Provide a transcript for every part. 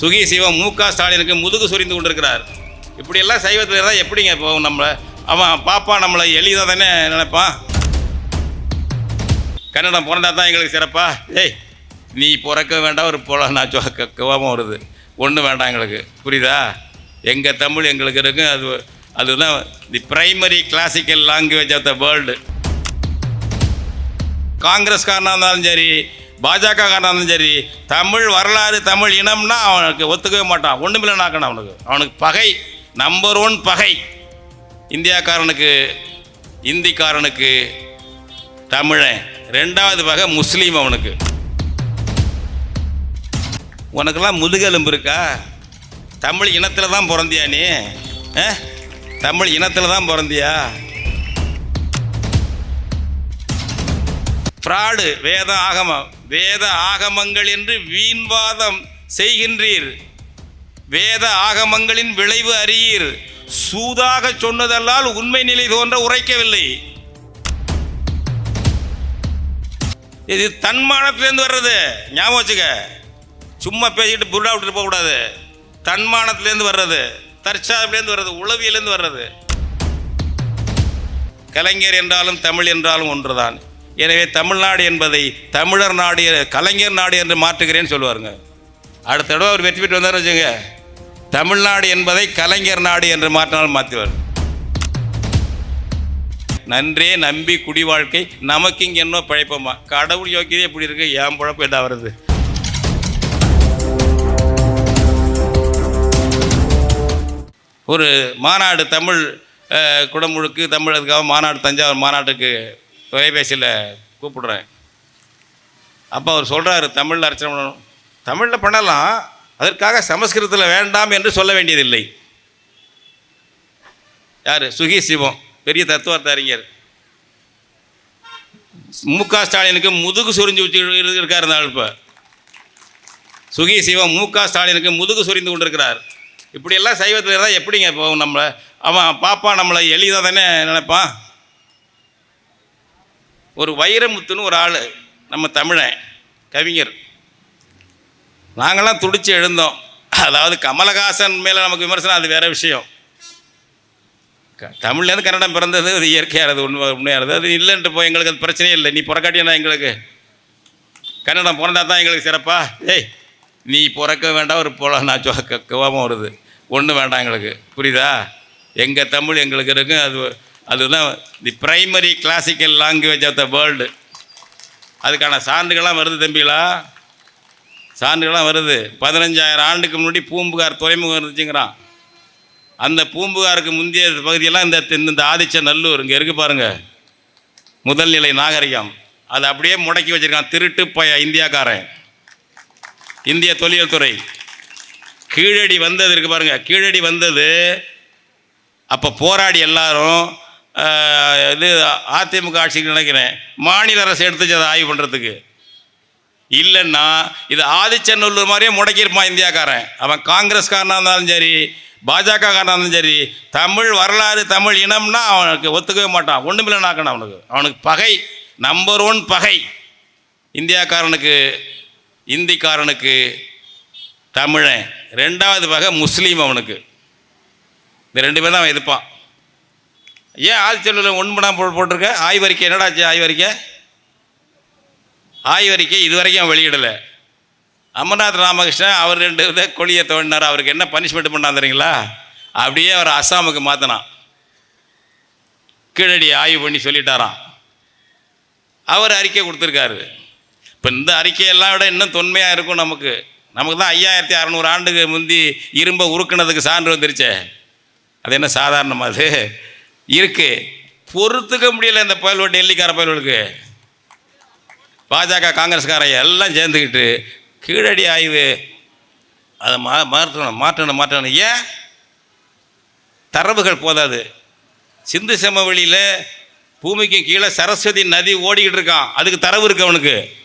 சுகி சிவம் மு க ஸ்டாலினுக்கு முதுகு சொரிந்து கொண்டிருக்கிறார். இப்படியெல்லாம் சைவத்தில் இருந்தால் எப்படிங்க இப்போ நம்மளை? அவன் பாப்பா நம்மளை எளிதாக தானே நினைப்பான்? கன்னடம் பிறந்தா தான் எங்களுக்கு சிறப்பா? ஏய் நீ பிறக்க வேண்டாம் ஒரு போல நான் கோபம் வருது. ஒன்றும் வேண்டாம் எங்களுக்கு. புரியுதா? எங்கள் தமிழ் எங்களுக்கு இருக்கு. அது அதுதான் the primary classical language of the world காங்கிரஸ்காரனாக இருந்தாலும் சரி பாஜக இருந்தாலும் சரி. தமிழ் வரலாறு தமிழ் இனம்னா அவனுக்கு ஒத்துக்கவே மாட்டான். ஒன்றுமில்லை நாக்கணும் அவனுக்கு. அவனுக்கு பகை. நம்பர் ஒன் பகை. இந்தியாக்காரனுக்கு இந்திக்காரனுக்கு தமிழன் ரெண்டாவது பகை முஸ்லீம் அவனுக்கு. உனக்கெல்லாம் முதுகெலும்பு இருக்கா? தமிழ் இனத்தில் தான் பிறந்தியா நீ? தமிழ் இனத்தில் தான் பிறந்தியா? ஃப்ராடு வேதம் ஆகமம். வேத ஆகமங்கள் என்று வீண்வாதம் செய்கின்றீர். வேத ஆகமங்களின் விளைவு அறியீர். சூதாக சொன்னதல்லால் உண்மை நிலை தோன்ற உரைக்கவில்லை. இது தன்மானத்திலேருந்து வர்றது. ஞாபகம் வச்சுக்க. சும்மா பேசிட்டு புருடா விட்டுட்டு போகக்கூடாது தன்மானத்திலேருந்து வர்றது. தற்சார்பிலேருந்து வர்றது. உளவியலேருந்து வர்றது. கலைஞர் என்றாலும் தமிழ் என்றாலும் ஒன்றுதான். எனவே தமிழ்நாடு என்பதை தமிழர் நாடு கலைஞர் நாடு என்று மாற்றுகிறேன்னு சொல்லுவாருங்க. அடுத்த தடவை அவர் வெற்றி பெற்று வந்தார் வச்சுங்க தமிழ்நாடு என்பதை கலைஞர் நாடு என்று மாற்றினால் மாற்றுவார் நன்றே நம்பி குடி வாழ்க்கை. நமக்கு இங்கே என்ன பிழைப்போமா கடவுள் யோக்கியதே இப்படி இருக்கு. என் பழப்பு என்ன வருது ஒரு மாநாடு தமிழ் குடமுழுக்கு தமிழதுக்காக மாநாடு தஞ்சாவூர் மாநாட்டுக்கு தொலைபேசியில் கூப்பிடுறேன். அப்போ அவர் சொல்கிறாரு தமிழில் அர்ச்சனை பண்ணணும். தமிழில் பண்ணலாம் அதற்காக சமஸ்கிருதத்தில் வேண்டாம் என்று சொல்ல வேண்டியதில்லை. யார்? சுகி சிவம். பெரிய தத்துவார்த்த அறிஞர் மு க. ஸ்டாலினுக்கு முதுகு சொரிஞ்சு வச்சு இருக்கார் இந்த இப்போ. சுகி சிவம் மு க. ஸ்டாலினுக்கு முதுகு சொரிந்து கொண்டிருக்கிறார். இப்படியெல்லாம் சைவத்தில் இருந்தால் எப்படிங்க இப்போ நம்மளை அவன் பாப்பா நம்மளை எளிதாக தானே நினைப்பான்? ஒரு வைரமுத்துன்னு ஒரு ஆள் நம்ம தமிழன் கவிஞர். நாங்களாம் துடித்து எழுந்தோம். அதாவது கமலஹாசன் மேலே நமக்கு விமர்சனம் அது வேறு விஷயம். க- தமிழ்லேருந்து கன்னடம் பிறந்தது அது இயற்கையானது உண்மை உண்மையானது. அது இல்லைன்ட்டு போய் எங்களுக்கு அது பிரச்சனையே இல்லை. நீ பிறக்காட்டியா எங்களுக்கு? கன்னடம் பிறந்தா தான் எங்களுக்கு சிறப்பா? ஏய் நீ பிறக்க வேண்டாம் ஒரு போல நான் க- கோபம் வருது. ஒன்றும் வேண்டாம் எங்களுக்கு. புரியுதா? எங்கள் தமிழ் எங்களுக்கு இருக்கும் அது அதுதான் the primary classical language of the world அதுக்கான சான்றுகள்லாம் வருது தம்பிகளா? சான்றுகள்லாம் வருது. பதினஞ்சாயிரம் ஆண்டுக்கு முன்னாடி பூம்புகார் துறைமுகம் இருந்துச்சுங்கிறான். அந்த பூம்புகாருக்கு முந்தைய பகுதியெல்லாம் இந்த இந்த ஆதிச்ச நல்லூர். இங்கே இருக்குது பாருங்கள் முதல் நிலை நாகரிகம். அதை அப்படியே முடக்கி வச்சுருக்கான் திருட்டு பய இந்தியாக்காரன். இந்திய தொழில் துறை. கீழடி வந்தது இருக்குது பாருங்கள் கீழடி வந்தது அப்போ போராடி எல்லாரும் இது அதிமுக ஆட்சிக்கு நினைக்கிறேன். மாநில அரசு எடுத்துச்சு அதை ஆய்வு பண்ணுறதுக்கு இல்லைன்னா இது ஆதிச்சநல்லூர் மாதிரியே முடக்கியிருப்பான் இந்தியாக்காரன். அவன் காங்கிரஸ்காரனாக இருந்தாலும் சரி பாஜகக்காரனாக இருந்தாலும் சரி தமிழ் வரலாறு தமிழ் இனம்னா அவனுக்கு ஒத்துக்கவே மாட்டான். ஒன்றுமில்லை நாக்கணும் அவனுக்கு. அவனுக்கு பகை நம்பர் ஒன் பகை. இந்தியாக்காரனுக்கு இந்திக்காரனுக்கு தமிழன். ரெண்டாவது பகை முஸ்லீம் அவனுக்கு. இந்த ரெண்டு பேரும் தான் அவன் எதிர்ப்பான். ஏன் ஆதிச்சநல்லூர் ஒன்பதாம் பண்ணாமல் போட்டிருக்க? ஆய்வறிக்கை என்னடாச்சு ஆய்வறிக்கை? ஆய்வறிக்கை இதுவரைக்கும் வெளியிடலை. அமர்நாத் ராமகிருஷ்ணன் அவர் ரெண்டு இதை கொடியை தோண்டினார். அவருக்கு என்ன பனிஷ்மெண்ட் பண்ணான் தெரியுங்களா? அப்படியே அவர் அஸ்ஸாமுக்கு மாற்றினான் கீழடி ஆய்வு பண்ணி சொல்லிட்டாராம். அவர் அறிக்கை கொடுத்துருக்காரு. இப்போ இந்த அறிக்கையெல்லாம் விட இன்னும் தொன்மையாக இருக்கும் நமக்கு. நமக்கு தான் ஐயாயிரத்தி அறநூறு ஆண்டுக்கு முந்தி இரும்பை உருக்குனதுக்கு சான்று வந்துருச்சே. அது என்ன சாதாரணமாக அது? இருக்கு. பொறுத்துக்க முடியல இந்த பயல்வ டெல்லிக்கார பயல்களுக்கு பாஜக காங்கிரஸ்கார எல்லாம் சேர்ந்துக்கிட்டு கீழடி ஆய்வு. அதை மா மாற்றணும் மாற்றணும் மாற்றணும். ஏன்? தரவுகள் போதாது. சிந்து சமவெளியில் பூமிக்கு கீழே சரஸ்வதி நதி ஓடிக்கிட்டு இருக்கான். அதுக்கு தரவு இருக்கு அவனுக்கு.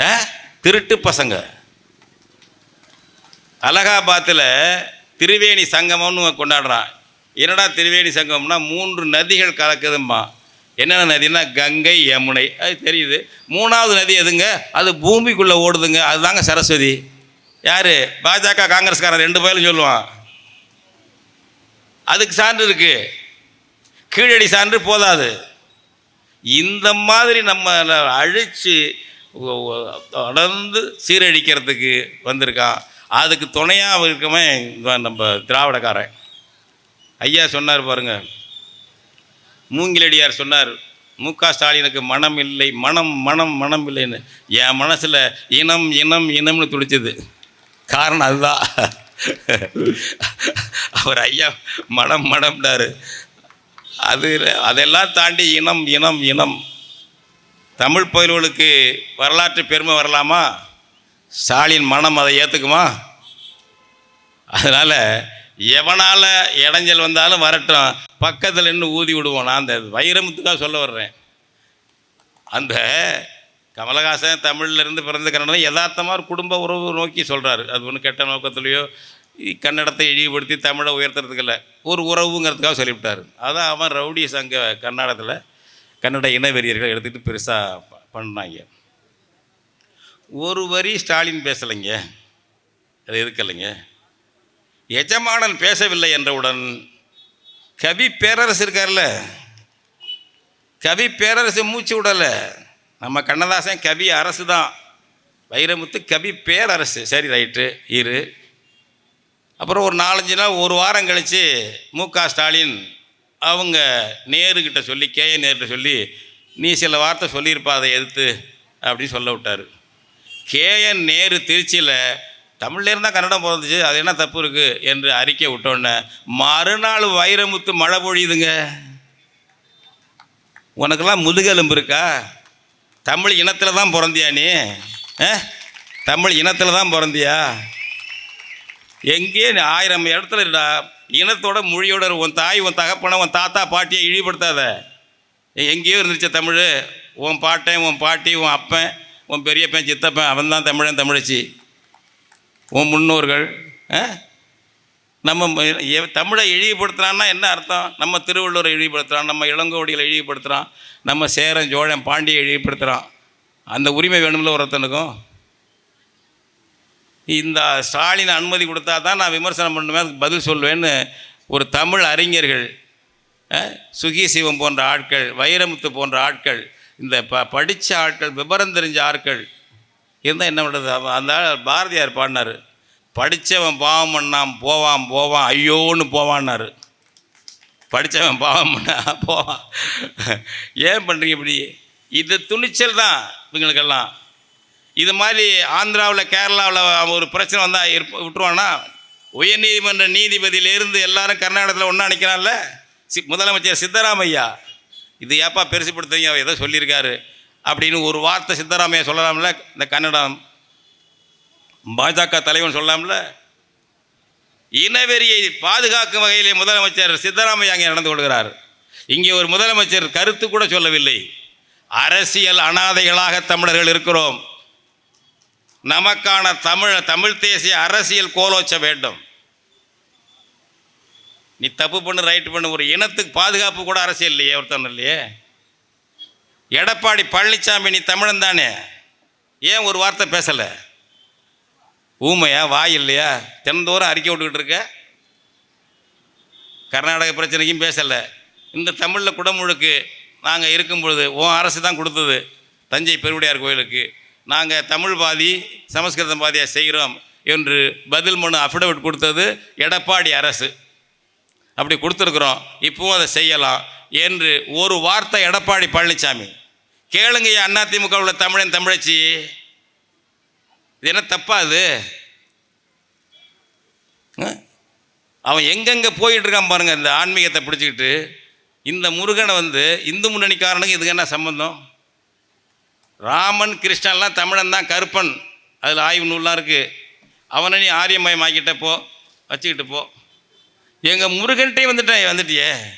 ஆ? திருட்டு பசங்க. அலகாபாத்தில் திரிவேணி சங்கமம்னு கொண்டாடுறான். என்னடா திருவேணி சங்கம்னா மூன்று நதிகள் கலக்குதும்மா என்னென்ன நதினா கங்கை யமுனை. அது தெரியுது. மூணாவது நதி எதுங்க? அது பூமிக்குள்ளே ஓடுதுங்க. அதுதாங்க சரஸ்வதி. யார்? பாஜக காங்கிரஸ்காரன் ரெண்டு பேரும் சொல்லுவான். அதுக்கு சான்று இருக்குது கீழடி சான்று போதாது. இந்த மாதிரி நம்ம அழித்து தொடர்ந்து சீரழிக்கிறதுக்கு வந்திருக்கான். அதுக்கு துணையாக இருக்கமே நம்ம திராவிடக்காரன். ஐயா சொன்னார் பாருங்க. மூங்கிலடியார் சொன்னார் மு. க. ஸ்டாலினுக்கு மனம் இல்லை மனம் மனம் மனம் இல்லைன்னு. என் மனசில் இனம் இனம் இனம்னு துடிச்சது. காரணம் அதுதான். அவர் ஐயா மனம் மனம்னாரு. அது அதெல்லாம் தாண்டி இனம் இனம் இனம். தமிழ் பயில்களுக்கு வரலாற்று பெருமை வரலாமா? ஸ்டாலின் மனம் அதை ஏற்றுக்குமா அதனால் எவனால் இடைஞ்சல் வந்தாலும் வரட்டும். பக்கத்தில் நின்று ஊதி விடுவோம். நான் அந்த வைரமுத்துக்காக சொல்ல வர்றேன். அந்த கமலஹாசன் தமிழ்லேருந்து பிறந்த கன்னடம் யதார்த்தமாக ஒரு குடும்ப உறவு நோக்கி சொல்கிறாரு அது ஒன்றும் கெட்ட நோக்கத்துலேயோ கன்னடத்தை இழிவுபடுத்தி தமிழை உயர்த்துறதுக்கு இல்லை. ஒரு உறவுங்கிறதுக்காக சொல்லிவிட்டார். அதான் அவன் ரவுடி சங்க கர்நாடகத்தில் கன்னட இனவெறியர்கள் எடுத்துகிட்டு பெருசாக பண்ணாங்க. ஒரு வரி ஸ்டாலின் பேசலைங்க. அது எதுக்கலைங்க எஜமானன் பேசவில்லை என்றவுடன் கவி பேரரசு இருக்கார்ல? கவி பேரரசு மூச்சு விடலை. நம்ம கண்ணதாசன் கவி அரசு தான். வைரமுத்து கவி பேரரசு. சரி ரைட்டு. இரு. அப்புறம் ஒரு நாலஞ்சு நாள் ஒரு வாரம் கழித்து மு க ஸ்டாலின் அவங்க நேருக்கிட்ட சொல்லி கே நேருகிட்ட சொல்லி நீ சில வார்த்தை சொல்லியிருப்பா அதை எதிர்த்து அப்படின்னு சொல்ல விட்டார். கேஎன் நேரு திருச்சியில் தமிழ்ல இருந்தால் கன்னடம் பிறந்துச்சு அது என்ன தப்பு இருக்குது என்று அறிக்கை விட்டோன்னே மறுநாள் வைரமுத்து மழை பொழியுதுங்க. உனக்கெல்லாம் முதுகெலும்பு இருக்கா? தமிழ் இனத்தில் தான் பிறந்தியா நீ? ஆ? தமிழ் இனத்தில் தான் பிறந்தியா? எங்கேயே ஆயிரம் இடத்துல இருடா. இனத்தோட மொழியோட உன் தாய் உன் தகப்பனை உன் தாத்தா பாட்டியை இழிவுபடுத்தாத. எங்கேயோ இருந்துச்சு தமிழ். உன் பாட்டன் உன் பாட்டி உன் அப்பன் உன் பெரியப்பன் சித்தப்பன் அவன் தான் தமிழன் தமிழச்சி. உன் முன்னோர்கள் ஆ? நம்ம தமிழை இழிவுபடுத்துகிறான்னா என்ன அர்த்தம்? நம்ம திருவள்ளுவரை இழிவுபடுத்துகிறான் நம்ம இளங்கோடிகளை இழிவுபடுத்துகிறான் நம்ம சேரன் சோழன் பாண்டியை இழிவுபடுத்துகிறான் அந்த உரிமை வேணும்ல ஒருத்தனுக்கும்? இந்த ஸ்டாலின் அனுமதி கொடுத்தா தான் நான் விமர்சனம் பண்ணுவேன் அதுக்கு பதில் சொல்லுவேன்னு ஒரு தமிழ் அறிஞர்கள் சுகி சிவம் போன்ற ஆட்கள் வைரமுத்து போன்ற ஆட்கள் இந்த ப படித்த ஆட்கள் விவரம் தெரிஞ்ச ஆட்கள் இருந்தால் என்ன பண்ணுறது அந்த ஆள் பாரதியார் பாடினார். படித்தவன் பாவம் பண்ணான் போவான் போவான் ஐயோன்னு போவான்னாரு. படித்தவன் பாவம் பண்ணா போவான். ஏன் பண்ணுறீங்க இப்படி? இது துணிச்சல் தான் இவங்களுக்கெல்லாம். இது மாதிரி ஆந்திராவில் கேரளாவில் ஒரு பிரச்சனை வந்தால் இருப்ப விட்டுருவான்னா உயர்நீதிமன்ற நீதிபதியிலேருந்து எல்லாரும் கர்நாடகத்தில் ஒன்றா நிற்கிறான்ல சி முதலமைச்சர் சித்தராமையா? இது ஏப்பா பெருசுப்படுத்துறீங்க? அவர் ஏதோ சொல்லியிருக்காரு. அப்படின்னு ஒரு வார்த்தை சித்தராமையா சொல்லலாம்ல? இந்த கன்னடம் பாஜக தலைவன் சொல்லலாம்ல? இனவெறியை பாதுகாக்கும் வகையிலே முதலமைச்சர் சித்தராமையா அங்கே நடந்து கொள்கிறார். இங்கே ஒரு முதலமைச்சர் கருத்து கூட சொல்லவில்லை. அரசியல் அனாதைகளாக தமிழர்கள் இருக்கிறோம். நமக்கான தமிழ் தமிழ் தேசிய அரசியல் கோலோச்ச வேண்டும். நீ தப்பு பண்ணு ரைட்டு பண்ணு ஒரு இனத்துக்கு பாதுகாப்பு கூட அரசியல் இல்லையே ஒருத்தன் இல்லையே. எடப்பாடி பழனிசாமி நீ தமிழன் தானே? ஏன் ஒரு வார்த்தை பேசலை? ஊமையா வாய் இல்லையா? தினந்தோறும் அறிக்கை விட்டுக்கிட்டு இருக்க? கர்நாடக பிரச்சனைக்கும் பேசலை. இந்த தமிழில் குடமுழுக்கு நாங்கள் இருக்கும் பொழுது உன் அரசு தான் கொடுத்தது தஞ்சை பெருவுடையார் கோயிலுக்கு. நாங்கள் தமிழ் பாதி சமஸ்கிருதம் பாதியாக செய்கிறோம் என்று பதில் மனு அஃபிடவிட் கொடுத்தது எடப்பாடி அரசு. அப்படி கொடுத்துருக்குறோம் இப்போவும் அதை செய்யலாம் என்று ஒரு வார்த்தை எடப்பாடி பழனிசாமி. கேளுங்கய்யா அதிமுக உள்ள தமிழன் தமிழச்சி. இது என்ன தப்பா அது? ஆ? அவன் எங்கெங்கே போயிட்டு இருக்கான் பாருங்க இந்த ஆன்மீகத்தை பிடிச்சிக்கிட்டு. இந்த முருகனை வந்து இந்து முன்னணிக்காரனுக்கு இதுக்கு என்ன சம்பந்தம்? ராமன் கிருஷ்ணன்லாம் தமிழன் தான் கருப்பன். அதில் ஆய்வு நூல்லாம் இருக்குது அவனை நீ ஆரியமயமாக்கிட்ட போ வச்சுக்கிட்டு போ. எங்கள் முருகன்ட்டே வந்துட்டேன் வந்துட்டியே.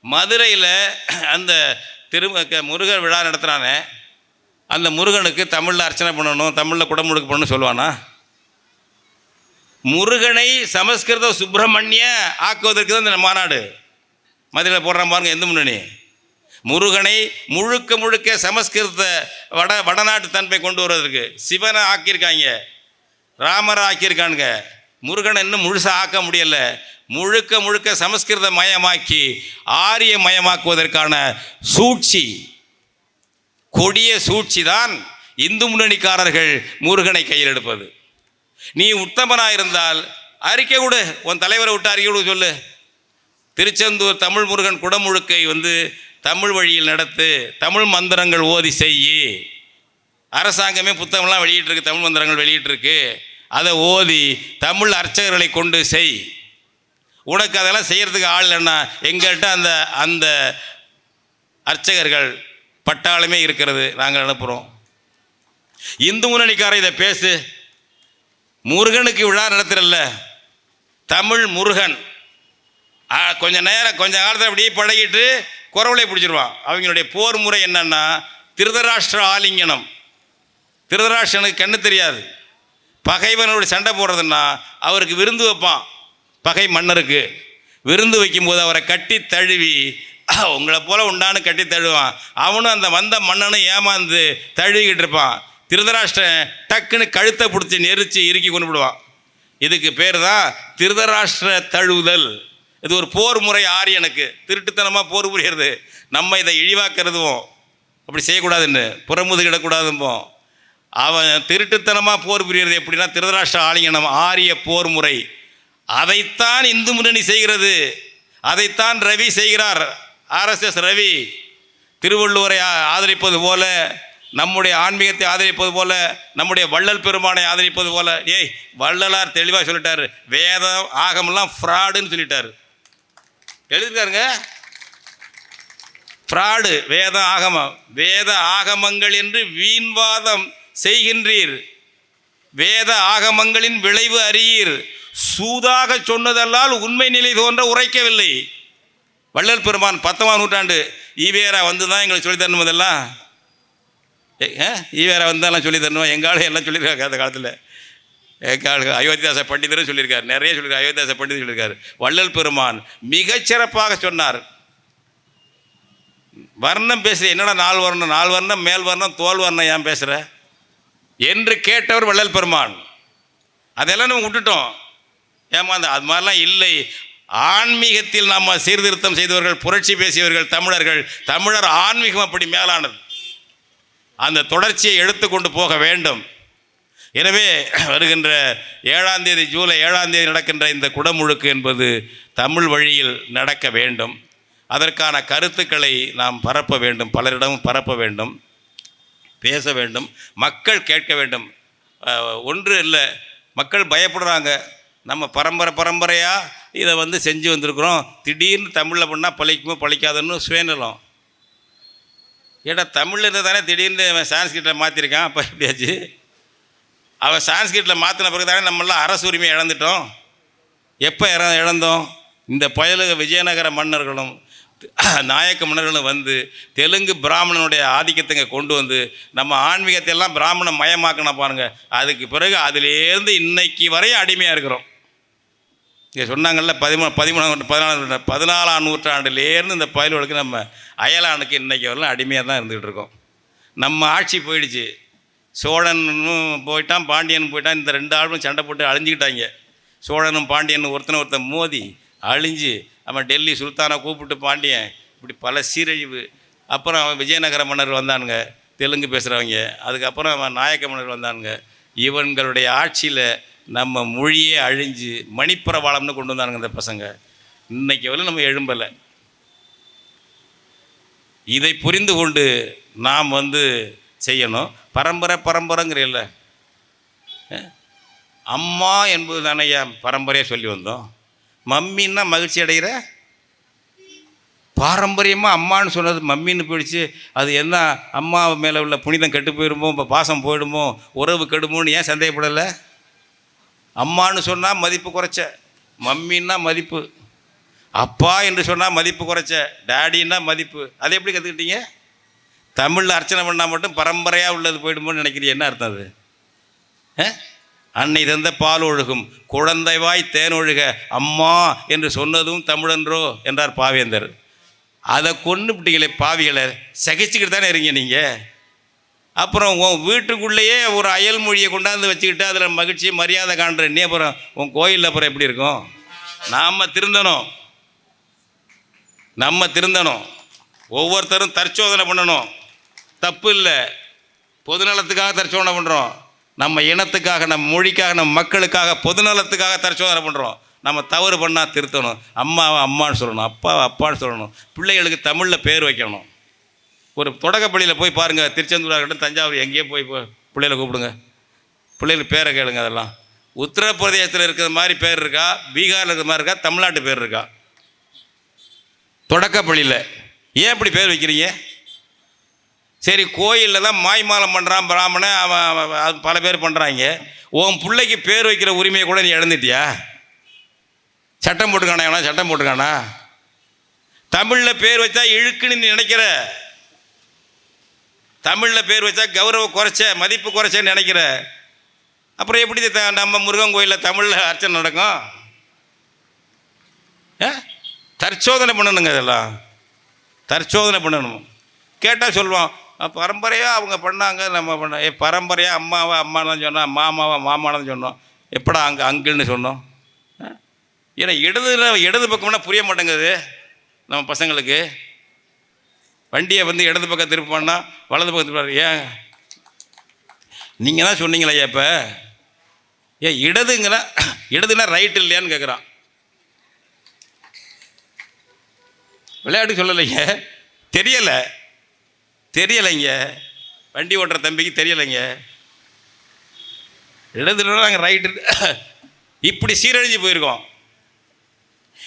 மதுரையில் அந்த திரு முருகன் விழா நடத்துகிறானே அந்த முருகனுக்கு தமிழில் அர்ச்சனை பண்ணணும் தமிழில் குடமுழுக்கு பண்ணணும்னு சொல்லுவானா? முருகனை சமஸ்கிருத சுப்பிரமணிய ஆக்குவதற்கு தான் இந்த மாநாடு. மதுரையில் போடுறான் பாருங்க எந்த முன்னணி? முருகனை முழுக்க முழுக்க சமஸ்கிருத வட வடநாட்டு தன்மை கொண்டு வருவதற்கு சிவனை ஆக்கியிருக்காங்க. ராமரை ஆக்கியிருக்கானுங்க. முருகனை இன்னும் முழுசாக ஆக்க முடியலை. முழுக்க முழுக்க சமஸ்கிருத மயமாக்கி ஆரிய மயமாக்குவதற்கான சூழ்ச்சி. கொடிய சூழ்ச்சி தான் இந்து முன்னணிக்காரர்கள் முருகனை கையில் எடுப்பது. நீ உத்தமனாக இருந்தால் அறிக்கை கொடு உன் தலைவரை விட்டு அறிக்கை கொடு சொல்லு. திருச்செந்தூர் தமிழ் முருகன் குடமுழுக்கை வந்து தமிழ் வழியில் நடத்து தமிழ் மந்திரங்கள் ஓதி செய்யி. அரசாங்கமே புத்தகம்லாம் வெளியிட்டிருக்கு தமிழ் மந்திரங்கள் வெளியிட்டிருக்கு. அதை ஓதி தமிழ் அர்ச்சகர்களை கொண்டு செய். உனக்கு அதெல்லாம் செய்கிறதுக்கு ஆள் இல்லைன்னா எங்கள்கிட்ட அந்த அந்த அர்ச்சகர்கள் பட்டாளமே இருக்கிறது நாங்கள் அனுப்புகிறோம் இந்து முன்னணிக்காரன் இதை பேசு. முருகனுக்கு விழா நடத்துறல்ல. தமிழ் முருகன். ஆ, கொஞ்ச நேரம் கொஞ்ச காலத்தில் அப்படியே பழகிட்டு குறவலை பிடிச்சிருவான். அவங்களுடைய போர் முறை என்னன்னா திருதராஷ்டிர ஆலிங்கனம். திருதராஷ்டிரனுக்கு கண்ணு தெரியாது. பகைவனோட சண்டை போடுறதுன்னா அவருக்கு விருந்து வைப்பான். பகை மன்னருக்கு. விருந்து வைக்கும்போது அவரை கட்டி தழுவி உங்களை போல உண்டானு கட்டி தழுவான். அவனும் அந்த வந்த மன்னனும் ஏமாந்து தழுவிக்கிட்டு இருப்பான். திருதராஷ்டிரன் டக்குன்னு கழுத்தை பிடிச்சி நெரிச்சு இறுக்கி கொண்டு விடுவான் இதுக்கு பேர் தான் திருதராஷ்டிர தழுவுதல். இது ஒரு போர் முறை ஆரியனுக்கு திருட்டுத்தனமாக போர் புரியுறது. நம்ம இதை இழிவாக்குறதுவோம் அப்படி செய்யக்கூடாதுன்னு. புறமுதுகிடக்கூடாதும்போம். அவன் திருட்டுத்தனமாக போர் புரிகிறது எப்படின்னா திருதராஷ்டிர ஆலிங்கனம் ஆரிய போர் முறை. அதைத்தான் இந்து முன்னணி செய்கிறது. அதைத்தான் ரவி செய்கிறார். ஆர்எஸ்எஸ் ரவி திருவள்ளுவரை ஆதரிப்பது போல நம்முடைய ஆன்மீகத்தை ஆதரிப்பது போல நம்முடைய வள்ளல் பெருமானை ஆதரிப்பது போல. ஏய் வள்ளலார் தெளிவாக சொல்லிட்டார். வேதம் ஆகமெல்லாம் ஃப்ராடுன்னு சொல்லிட்டார். எழுதிருக்காருங்க? ஃப்ராடு வேத ஆகமம். வேத ஆகமங்கள் என்று வீண்வாதம். செய்கின்றீர். வேத ஆகமங்களின் விளைவு அறியீர். சூதாக சொன்னதல்லால் உண்மை நிலை தோன்ற உரைக்கவில்லை. வள்ளல் பெருமான் பத்தொன்பதாம் நூற்றாண்டு ஈவேரா வந்து தான் எங்களுக்கு சொல்லி தரணும் இதெல்லாம் ஈவேரா வந்தாலாம் சொல்லி தரணும்? எங்காலும் எல்லாம் சொல்லியிருக்காங்க அந்த காலத்தில். எங்காளுக்கு அயோத்தியாச பண்டிதரும் சொல்லியிருக்காரு. நிறைய சொல்லியிருக்காரு. அயோத்தியாச பண்டிதர் சொல்லியிருக்காரு. வள்ளல் பெருமான் மிகச்சிறப்பாக சொன்னார். வர்ணம் பேசுகிற என்னடா நாள் வர்ணம்? நாள் வர்ணம் மேல் வர்ணம் தோல் வர்ணம் ஏன் பேசுகிற என்று கேட்டவர் வள்ளல் பெருமான். அதெல்லாம் நம்ம விட்டுட்டோம். ஏமாந்த அது மாதிரிலாம் இல்லை. ஆன்மீகத்தில் நாம் சீர்திருத்தம் செய்தவர்கள் புரட்சி பேசியவர்கள் தமிழர்கள் தமிழர் ஆன்மீகம் அப்படி மேலானது. அந்த தொடர்ச்சியை எடுத்துக்கொண்டு போக வேண்டும். எனவே வருகின்ற ஏழாம் தேதி ஜூலை ஏழாம் தேதி நடக்கின்ற இந்த குடமுழுக்கு என்பது தமிழ் வழியில் நடக்க வேண்டும். அதற்கான கருத்துக்களை நாம் பரப்ப வேண்டும். பலரிடமும் பரப்ப வேண்டும். பேச வேண்டும் மக்கள் கேட்க வேண்டும். ஒன்று இல்லை மக்கள் பயப்படுறாங்க. நம்ம பரம்பரை பரம்பரையாக இதை வந்து செஞ்சு வந்திருக்கிறோம். திடீர்னு தமிழில் பண்ணால் பழிக்குமோ பழிக்காதுன்னு சுயநலம். ஏடா தமிழில் இருந்து தானே திடீர்னு அவன் சான்ஸ்கிரிட்டில் மாற்றிருக்கான் அப்போ எப்படியாச்சு அவன் சான்ஸ்கிரிட்டில் மாற்றின பிறகு தானே நம்மளாம் அரசு உரிமையை இழந்துட்டோம். எப்போ இற இழந்தோம்? இந்த பயலுக விஜயநகர மன்னர்களும் நாயக்க மன்னர்களும் வந்து தெலுங்கு பிராமணனுடைய ஆதிக்கத்தைங்க கொண்டு வந்து நம்ம ஆன்மீகத்தை எல்லாம் பிராமண மயமாக்கணும் பாருங்கள் அதுக்கு பிறகு அதிலேருந்து இன்னைக்கு வரையும் அடிமையாக இருக்கிறோம். இங்கே சொன்னாங்கல்ல பதிமூணு பதிமூணாம் பதினாலு பதினாலாம் நூற்றாண்டுலேருந்து இந்த பயில்களுக்கு நம்ம அயலானுக்கு இன்றைக்கி வரலாம் அடிமையாக தான் இருந்துகிட்டு இருக்கோம். நம்ம ஆட்சி போயிடுச்சு. சோழனும் போயிட்டான் பாண்டியனும் போயிட்டான் இந்த ரெண்டு ஆளும் சண்டை போட்டு அழிஞ்சிக்கிட்டாங்க. சோழனும் பாண்டியனும் ஒருத்தனை ஒருத்தன் மோதி அழிஞ்சு அவன் டெல்லி சுல்தானை கூப்பிட்டு பாண்டியன் இப்படி பல சீரழிவு. அப்புறம் அவன் விஜயநகர மன்னர் வந்தானுங்க தெலுங்கு பேசுகிறவங்க அதுக்கப்புறம் அவன் நாயக்க மன்னர் வந்தானுங்க. இவன்களுடைய ஆட்சியில் நம்ம மொழியே அழிஞ்சு மணிப்பிரவாளம்னு கொண்டு வந்தானுங்க இந்த பசங்க. இன்றைக்கி வரை நம்ம எழும்பலை. இதை புரிந்து கொண்டு நாம் வந்து செய்யணும். பரம்பரை பரம்பரைங்கிற அம்மா என்பது தானே பரம்பரையாக சொல்லி வந்தோம். மம்மின்னா மகிழ்ச்சி அடைகிற? பாரம்பரியமாக அம்மான்னு சொன்னது மம்மின்னு போயிடுச்சு. அது என்ன அம்மா மேலே உள்ள புனிதம் கெட்டு போயிடுமோ இப்போ பாசம் போயிடுமோ உறவு கெடுமோன்னு ஏன் சந்தேகப்படலை? அம்மான்னு சொன்னால் மதிப்பு குறைச்ச. மம்மின்னா மதிப்பு. அப்பா என்று சொன்னால் மதிப்பு குறைச்ச. டேடின்னா மதிப்பு. அதை எப்படி கற்றுக்கிட்டீங்க தமிழில் அர்ச்சனை பண்ணால் மட்டும் பரம்பரையாக உள்ளது போயிடுமோன்னு நினைக்கிறீங்க. என்ன அர்த்தம் அது? ஆ? அன்னை தந்த பால் ஒழுகும் குழந்தைவாய் தேன் ஒழுக அம்மா என்று சொன்னதும் தமிழன்றோ என்றார் பாவேந்தர். அதை கொண்டுபிட்டீங்களே பாவிகளை சகிச்சுக்கிட்டு தானே இருங்க நீங்கள் அப்புறம் உன் வீட்டுக்குள்ளேயே ஒரு அயல் மொழியை கொண்டாந்து வச்சுக்கிட்டு அதில் மகிழ்ச்சி மரியாதை காண்ற நீ அப்புறம் உன் கோயிலில் அப்புறம் எப்படி இருக்கும்? நாம் திருந்தணும். நம்ம திருந்தணும். ஒவ்வொருத்தரும் தற்சோதனை பண்ணணும். தப்பு இல்லை. பொதுநலத்துக்காக தற்சோதனை பண்ணுறோம் நம்ம இனத்துக்காக நம்ம மொழிக்காக நம்ம மக்களுக்காக பொதுநலத்துக்காக தற்சோதனை பண்ணுறோம் நம்ம தவறு பண்ணால் திருத்தணும். அம்மாவை அம்மான்னு சொல்லணும். அப்பாவை அப்பான்னு சொல்லணும். பிள்ளைகளுக்கு தமிழில் பேர் வைக்கணும். ஒரு தொடக்கப்பள்ளியில் போய் பாருங்கள் திருச்செந்தூராக இருக்கட்டும் தஞ்சாவூர் எங்கேயோ போய் பிள்ளைகளை கூப்பிடுங்க. பிள்ளைகளுக்கு பேரை கேளுங்க அதெல்லாம். உத்தரப்பிரதேசத்தில் இருக்கிற மாதிரி பேர் இருக்கா? பீகாரில் இருக்கிற மாதிரி இருக்கா? தமிழ்நாட்டு பேர் இருக்கா? தொடக்கப்பள்ளியில். ஏன் இப்படி பேர் வைக்கிறீங்க? சரி கோயிலில் தான் மாய்மாலம் பண்ணுறான் பிராமணன். அவன் அவன் பல பேர் பண்ணுறாங்க உன் பிள்ளைக்கு பேர் வைக்கிற உரிமையை கூட நீ இழந்துட்டியா? சட்டம் போட்டுக்கானா எவனா? சட்டம் போட்டுக்கானா? தமிழில் பேர் வச்சா இழுக்குன்னு நீ நினைக்கிற? தமிழில் பேர் வச்சா கௌரவ குறைச்ச மதிப்பு குறைச்சேன்னு நினைக்கிற? அப்புறம் எப்படி த- நம்ம முருகன் கோயிலில் தமிழில் அர்ச்சனை நடக்கும்? தற்சோதனை பண்ணணுங்க இதெல்லாம். தற்சோதனை பண்ணணும். கேட்டால் சொல்லுவான் பரம்பரையாக அவங்க பண்ணாங்க. நம்ம பண்ண ஏ பரம்பரையாக அம்மாவை அம்மான்னு சொன்னோம் மாமாவை மாமானு சொன்னோம். எப்படா அங்கே அங்கிள்னு சொன்னோம். ஏன்னா இடதுல இடது பக்கம்னா புரிய மாட்டேங்குது நம்ம பசங்களுக்கு. வண்டியை வந்து இடது பக்கம் திருப்பான்னா வலது பக்கம் திருப்பாரு ஏன்? நீங்கள் தான் சொன்னீங்களா இப்போ. ஏன் இடதுங்கன்னா இடதுனா ரைட் இல்லையான்னு கேட்குறான் விளையாட்டு சொல்லலைங்க. தெரியலை. தெரியலைங்க. வண்டி ஓட்டுற தம்பிக்கு தெரியலைங்க. இடதுல நாங்கள் ரைட்டு இப்படி சீரழிஞ்சு போயிருக்கோம்.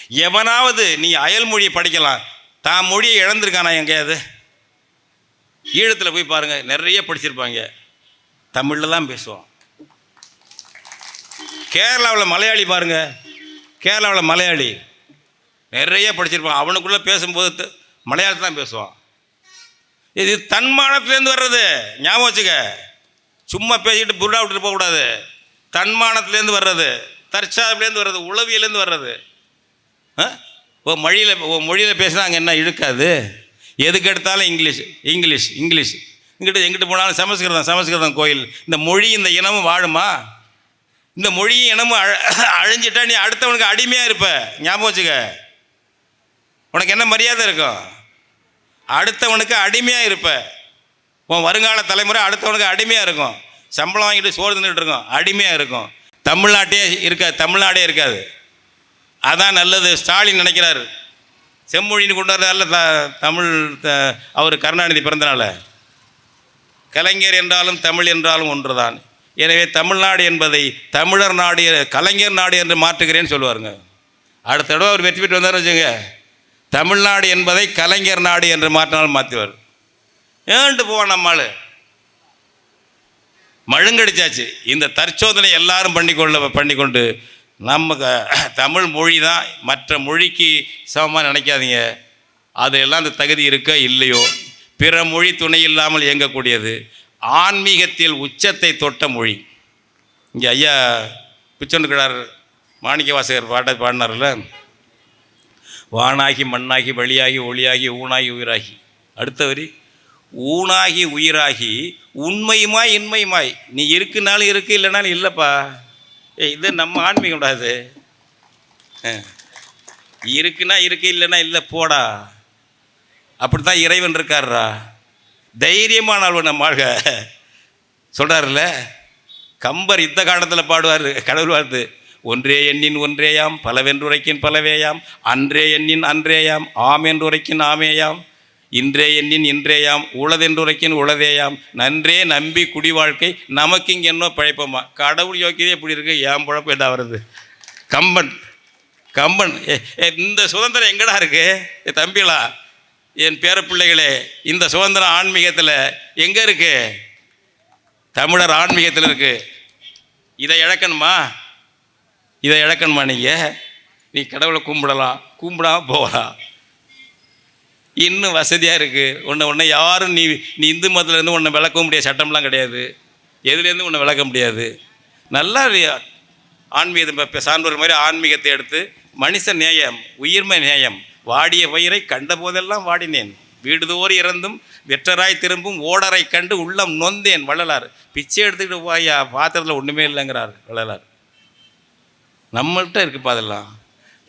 எவனாவது நீ அயல் மொழியை படிக்கலாம். தான் மொழியை இழந்திருக்கானா எங்கேயாவது ஈழத்தில் போய் பாருங்கள் நிறைய படிச்சிருப்பாங்க. தமிழில் தான் பேசுவோம். கேரளாவில் மலையாளி பாருங்கள் கேரளாவில் மலையாளி. நிறைய படிச்சிருப்பான். அவனுக்குள்ளே பேசும்போது மலையாளத்தில் தான் பேசுவான். இது தன்மானத்துலேருந்து வர்றது. ஞாபகம் வச்சுக்க. சும்மா பேசிட்டு புருடா விட்டுட்டு போகக்கூடாது. தன்மானத்துலேருந்து வர்றது. தற்சார்புலேருந்து வர்றது. உளவியலேருந்து வர்றது. ஆ? ஓ மொழியில் ஓ மொழியில் பேசினா அங்கே என்ன இழுக்காது? எதுக்கு எடுத்தாலும் இங்கிலீஷ் இங்கிலீஷ் இங்கிலீஷ். இங்கிட்ட எங்கிட்டு போனாலும் சமஸ்கிருதம் சமஸ்கிருதம் கோயில். இந்த மொழி இந்த இனமும் வாழுமா? இந்த மொழியும் இனமும் அழ அழிஞ்சிட்டா நீ அடுத்தவனுக்கு அடிமையாக இருப்ப. ஞாபகம் வச்சுக்க. உனக்கு என்ன மரியாதை இருக்கும்? அடுத்தவனுக்கு அடிமையாக இருப்ப. உன் வருங்கால தலைமுறை அடுத்தவனுக்கு அடிமையாக இருக்கும். சம்பளம் வாங்கிட்டு சோறு தின்னுட்டு இருக்கும். அடிமையாக இருக்கும். தமிழ்நாட்டே இருக்காது தமிழ்நாடே இருக்காது. அதான் நல்லது. ஸ்டாலின் நினைக்கிறாரு. செம்மொழின்னு கொண்டு வரதால த தமிழ் த அவர் கருணாநிதி பிறந்தனால கலைஞர் என்றாலும் தமிழ் என்றாலும் ஒன்றுதான். எனவே தமிழ்நாடு என்பதை தமிழர் நாடு கலைஞர் நாடு என்று மாற்றுகிறேன்னு சொல்லுவாருங்க. அடுத்த தடவை அவர் வெற்றி பெற்று வந்தார் வச்சுங்க தமிழ்நாடு என்பதை கலைஞர் நாடு என்று மாற்றினாலும் மாற்றுவார் ஏன்ட்டு போவான் நம்மாள்? மழுங்கடிச்சாச்சு. இந்த தற்சோதனை எல்லாரும் பண்ணிக்கொள்ள பண்ணிக்கொண்டு நம்ம தமிழ் மொழி தான் மற்ற மொழிக்கு சமமாக நினைக்காதீங்க. அதெல்லாம் அந்த தகுதி இருக்கோ இல்லையோ பிற மொழி துணை இல்லாமல் இயங்கக்கூடியது. ஆன்மீகத்தில் உச்சத்தை தொட்ட மொழி. இங்கே ஐயா பிச்சொண்டுக்கிறார் மாணிக்க வாசகர் பாட்டை பாடினார்ல? வானாகி மண்ணாகி வழியாகி ஒளியாகி ஊனாகி உயிராகி. அடுத்த வரி ஊனாகி உயிராகி உண்மையுமாய் இன்மையுமாய். நீ இருக்குனாலும் இருக்கு இல்லைனாலும் இல்லைப்பா. ஏ இது நம்ம ஆன்மீகம் கூடாது இருக்குன்னா இருக்கு இல்லைன்னா இல்லை போடா. அப்படி தான் இறைவன் இருக்கார்ரா. தைரியமான ஆள் நம்ம ஆழ்க சொல்கிறாருல்ல கம்பர் யுத்த காலத்தில் பாடுவார் கடவுள் வாழ்த்து. ஒன்றே எண்ணின் ஒன்றேயாம் பலவென்றுரைக்கின் பலவேயாம் அன்றே எண்ணின் அன்றேயாம் ஆம் என்றுரைக்கின் ஆமேயாம் இன்றே எண்ணின் இன்றேயாம் உளதென்றுரைக்கின் உளதேயாம். நன்றே நம்பி குடி வாழ்க்கை நமக்கு இங்கே என்ன பழைப்போமா கடவுள் யோக்கியதே எப்படி இருக்கு ஏன் பழப்பம் என்ன வருது? கம்பன் கம்பன் ஏ, ஏ, இந்த சுதந்திரம் எங்கடா இருக்கு? ஏ, தம்பிகளா என் பேர பிள்ளைகளே இந்த சுதந்திரம் ஆன்மீகத்தில் எங்கே இருக்கு? தமிழர் ஆன்மீகத்தில் இருக்குது இதை இழக்கணுமா? இதை இழக்கணுமா நீங்கள் நீ கடவுளை கும்பிடலாம். கும்பிடாம போகலாம். இன்னும் வசதியாக இருக்குது உன்னை உன்னை யாரும் நீ நீ இந்து மதத்துலேருந்து உன்னை விளக்க முடியாத. சட்டம்லாம் கிடையாது. எதுலேருந்து உன்னை விளக்க முடியாது? நல்லா ஆன்மீகம் இப்போ சான்றோர் மாதிரி ஆன்மீகத்தை எடுத்து மனுஷ நேயம் உயிர்மை நேயம் வாடிய பயிரை கண்ட போதெல்லாம் வாடினேன். வீடுதோறு இறந்தும் வெற்றராய் திரும்பும் ஓடரை கண்டு உள்ளம் நொந்தேன் வள்ளலார். பிச்சை எடுத்துக்கிட்டு போய்யா பாத்திரத்தில் ஒன்றுமே இல்லைங்கிறார் வள்ளலார். நம்மள்கிட்ட இருக்குப்பா அதெல்லாம்.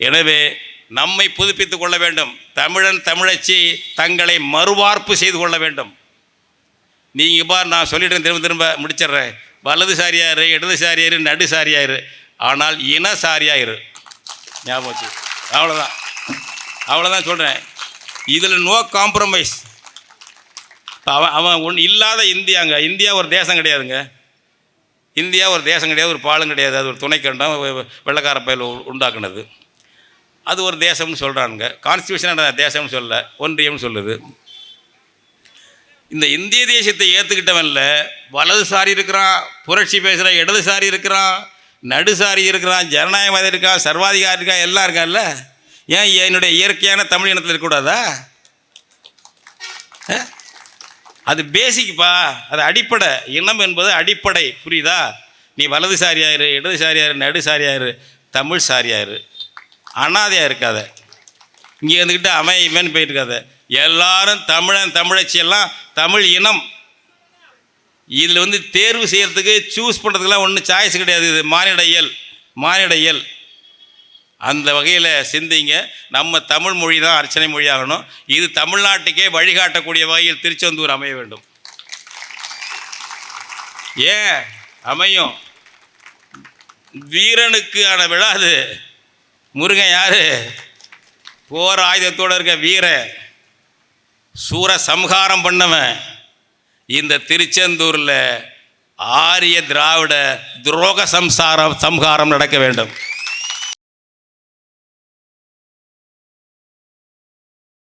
எனவே நம்மை புதுப்பித்துக் கொள்ள வேண்டும். தமிழன் தமிழச்சி தங்களை மறுவார்ப்பு செய்து கொள்ள வேண்டும். நீங்கள் பார் நான் சொல்லிடுறேன் திரும்ப திரும்ப முடிச்சிடுறேன். வலதுசாரியார் இடதுசாரியார் நடுசாரியார். ஆனால் இனசாரியாயிரு. ஞாபகம் வச்சு. அவ்வளோதான் அவ்வளோதான் சொல்கிறேன் இதில் நோ காம்ப்ரமைஸ் அவன் அவன் ஒன்று இல்லாத இந்தியாங்க. இந்தியா ஒரு தேசம் கிடையாதுங்க. இந்தியா ஒரு தேசம் கிடையாது ஒரு பாலம் கிடையாது அது ஒரு துணைக்கண்டம் வெள்ளக்கார வெள்ளைக்கார பயில் உண்டாக்குனது. அது ஒரு தேசம்னு சொல்கிறானுங்க கான்ஸ்டியூஷன் தேசம்னு சொல்ல ஒன்றியம்னு சொல்லுது. இந்த இந்திய தேசத்தை ஏற்றுக்கிட்டவன்ல வலதுசாரி இருக்கிறான் புரட்சி பேசுகிறான் இடதுசாரி இருக்கிறான் நடுசாரி இருக்கிறான் ஜனநாயகவாதி இருக்கான் சர்வாதிகாரி இருக்கான் எல்லாம் இருக்கான்ல? ஏன் என்னுடைய இயற்கையான தமிழ் இனத்தில் இருக்கக்கூடாதா? அது பேசிக்ப்பா அது அடிப்படை. இனம் என்பது அடிப்படை. புரியுதா? நீ வலதுசாரியாயிரு இடதுசாரியாயிரு நடுசாரியாயிரு தமிழ் சாரியாயிரு. அனாதையாக இருக்காத. இங்கே இருந்துக்கிட்டு அவன் இவன் போயிட்டு இருக்காத எல்லாரும் தமிழன் தமிழச்சி எல்லாம் தமிழ் இனம். இதில் வந்து தேர்வு செய்கிறதுக்கு சூஸ் பண்ணுறதுக்கெல்லாம் ஒன்றும் சாய்ஸ் கிடையாது இது. மானிட இயல். மானிட இயல். அந்த வகையில் சிந்திங்க. நம்ம தமிழ் மொழி தான் அர்ச்சனை மொழியாகணும். இது தமிழ்நாட்டுக்கே வழிகாட்டக்கூடிய வகையில் திருச்செந்தூர் அமைய வேண்டும். ஏன்? அமையும். வீரனுக்கான விழா அது. முருகன் யாரு? போர் ஆயுதத்தோடு இருக்க வீர சூர சம்ஹாரம் பண்ணவன். இந்த திருச்செந்தூரில் ஆரிய திராவிட துரோக சம்சாரம் சம்ஹாரம் நடக்க வேண்டும்.